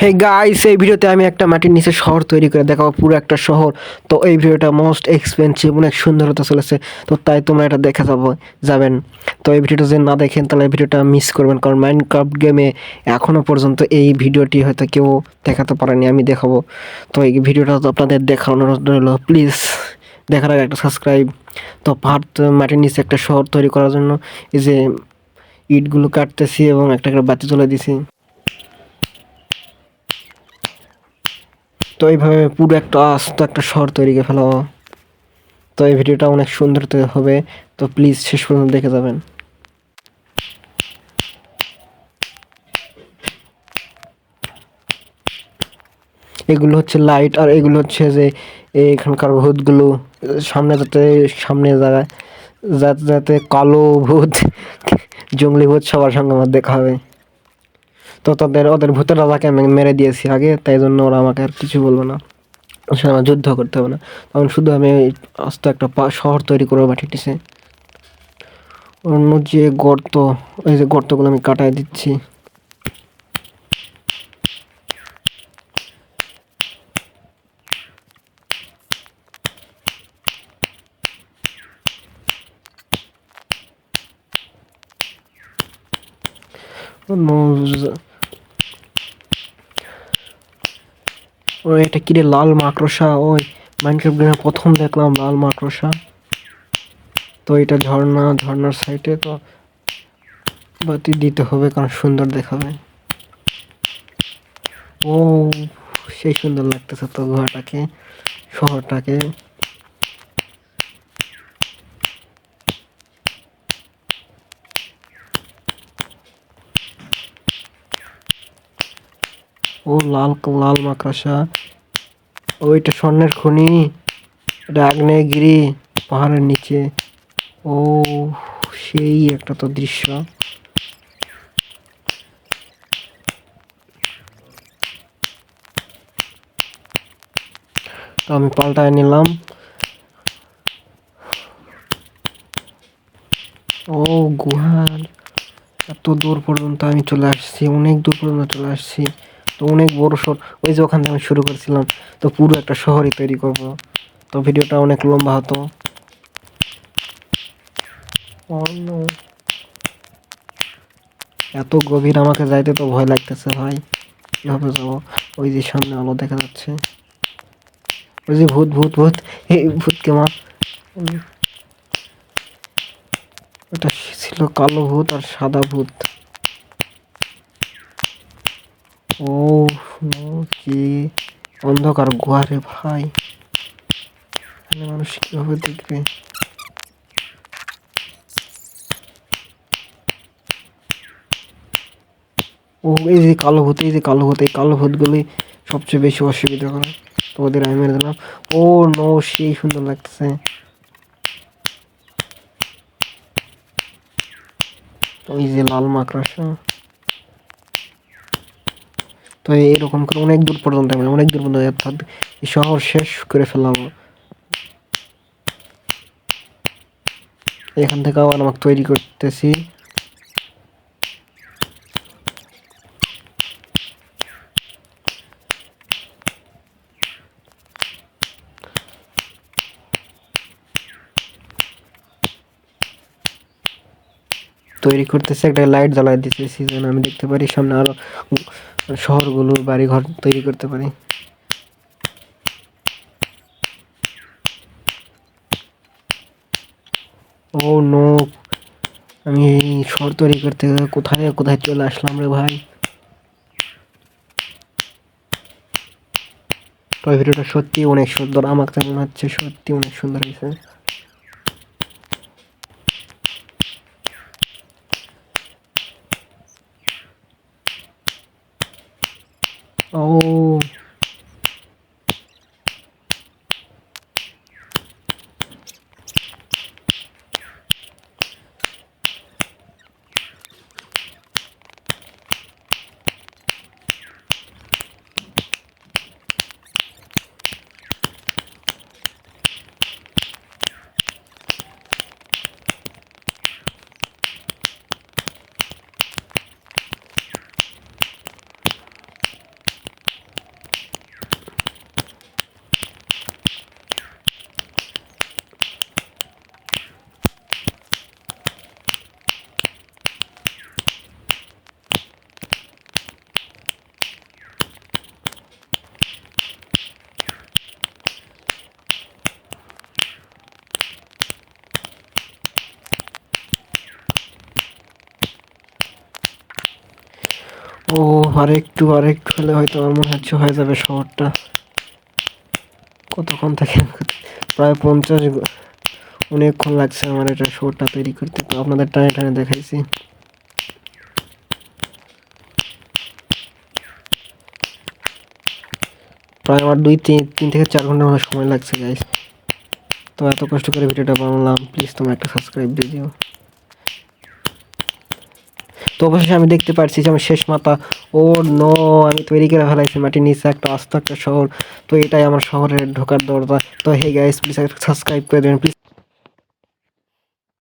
Hey guys এই ভিডিওতে আমি একটা মাটির নিচে শহর তৈরি করে দেখাবো, পুরো একটা শহর। তো এই ভিডিওটা মোস্ট এক্সপেন্সিভ অনেক সুন্দর হতে চলেছে। তো তাই তোমরা এটা দেখে যাব, যাবেন। তো এই ভিডিওটা যদি না দেখেন, তাহলে এই ভিডিওটা মিস করবেন, কারণ মাইনক্রাফট গেমে এখনও পর্যন্ত এই ভিডিওটি হয়তো কেউ দেখাতে পারেনি, আমি দেখাবো। তো এই ভিডিওটা আপনাদের দেখার অনুরোধ রইল প্লিজ দেখার আগে একটা সাবস্ক্রাইব তো পাহাড়, মাটির নিচে একটা শহর তৈরি করার জন্য এই যে ইটগুলো কাটতেছি এবং একটা করে বাতি তুলে দিছি। তো এইভাবে পুরো একটা আস্ত একটা শহর তৈরি করে ফেলা। তো এই ভিডিওটা অনেক সুন্দর হবে। তো প্লিজ শেষ পর্যন্ত দেখে যাবেন। এগুলো হচ্ছে লাইট আর এগুলো হচ্ছে যে এখানকার ভূতগুলো, সামনে যাতে, সামনে জায়গায় যাতে যাতে কালো ভূত, জঙ্গলি ভূত সবার সঙ্গে আমার দেখা হবে। তো তাদের, ওদের ভূতের রাজাকে আমি মেরে দিয়েছি আগে, তাই জন্য ওরা আমাকে আর কিছু বলবে না। সঙ্গে আমার যুদ্ধ করতে হবে না। তখন শুধু আমি আস্তে একটা শহর তৈরি করব মাটিটিছে অন্য যে গর্ত ওই যে গর্তগুলো আমি কাটায় দিচ্ছি। অন্য ও এটা কিরে লাল মাকড়সা? ওই মাইনক্রাফট গেমে প্রথম দেখলাম, লাল মাকড়সা। তো এটা ঝর্ণা, ঝর্ণার সাইডে তো বাতি দিতে হবে, কারণ সুন্দর দেখাবে। ও, সেই সুন্দর লাগতেছে তো গুহাটাকে শহরটাকে। ও লাল লাল মাকড়সা। ওইটা স্বর্ণের খনি। এটা আগ্নেয়গিরি পাহাড়ের নিচে। ও সেই একটা তো দৃশ্য। তো আমি পাল্টায় নিলাম। ও গুহার এত দূর পর্যন্ত আমি চলে আসছি, অনেক দূর পর্যন্ত চলে আসছি। তো অনেক বড় শহর। ওই যে ওখান থেকে আমি শুরু করেছিলাম, তো পুরো একটা শহরই তৈরি করব। তো ভিডিওটা অনেক লম্বা হতো। এত গভীর আমাকে যাইতে তো ভয় লাগতেছে ভাই। কীভাবে যাব? ওই যে সামনে আলো দেখা যাচ্ছে। ওই যে ভূত ভূত ভূত। এই ভূতকে মা উম। ওটা ছিল কালো ভূত আর সাদা ভূত। ও কি অন্ধকার গুহারে ভাই। মানুষ কীভাবে দেখবে? ও, এই যে কালো ভূত, এই যে কালো ভূত, এই কালো ভূতগুলি সবচেয়ে বেশি অসুবিধা করে। তো ওদের আমি মেরে দিলাম। ও, নো, সেই সুন্দর লাগতেছে। ওই যে লাল মাকড়সা। তো এরকম করে অনেক দূর পর্যন্ত আমি অনেক দূর পর্যন্ত অর্থাৎ শহর শেষ করে ফেললাম। এখান থেকে আবার আমাকে তৈরি করতেছি। তৈরি করতেছে, একটা লাইট জ্বালাই দিতেছি সিজন আমি দেখতে পারি সামনে আরও শহরগুলো বাড়ি ঘর তৈরি করতে পারি। ও নো, আমি শহর তৈরি করতে কোথায় কোথায় চলে আসলাম রে ভাই? তো ভিডিওটা সত্যি অনেক সুন্দর, আমার মনে হচ্ছে সত্যি অনেক সুন্দর হয়েছে। ও ও, আরেকটু আরেকটু হলে হয়তো আমার মনে হচ্ছে হয়ে যাবে শহরটা। কতক্ষণ থাকে? প্রায় পঞ্চাশ অনেকক্ষণ লাগছে আমার এটা শহরটা তৈরি করতে। তো আপনাদের টানে টানে দেখাইছি। প্রায় আমার দুই, তিন তিন থেকে চার ঘণ্টার মতো সময় লাগছে গাইস তো এত কষ্ট করে ভিডিওটা বানালাম প্লিজ তোমার একটা সাবস্ক্রাইব দিয়ে দিও। তো অবশেষে আমি দেখতে পাচ্ছি যে আমার শেষ মাথা, ও নো আমি তৈরি করে ফেলাইছি মাটির নিচে একটা আস্ত একটা শহর, তো এটাই আমার শহরের ঢোকার দরজা। তো হে গাইস প্লিজ সাবস্ক্রাইব করে দেবেন প্লিজ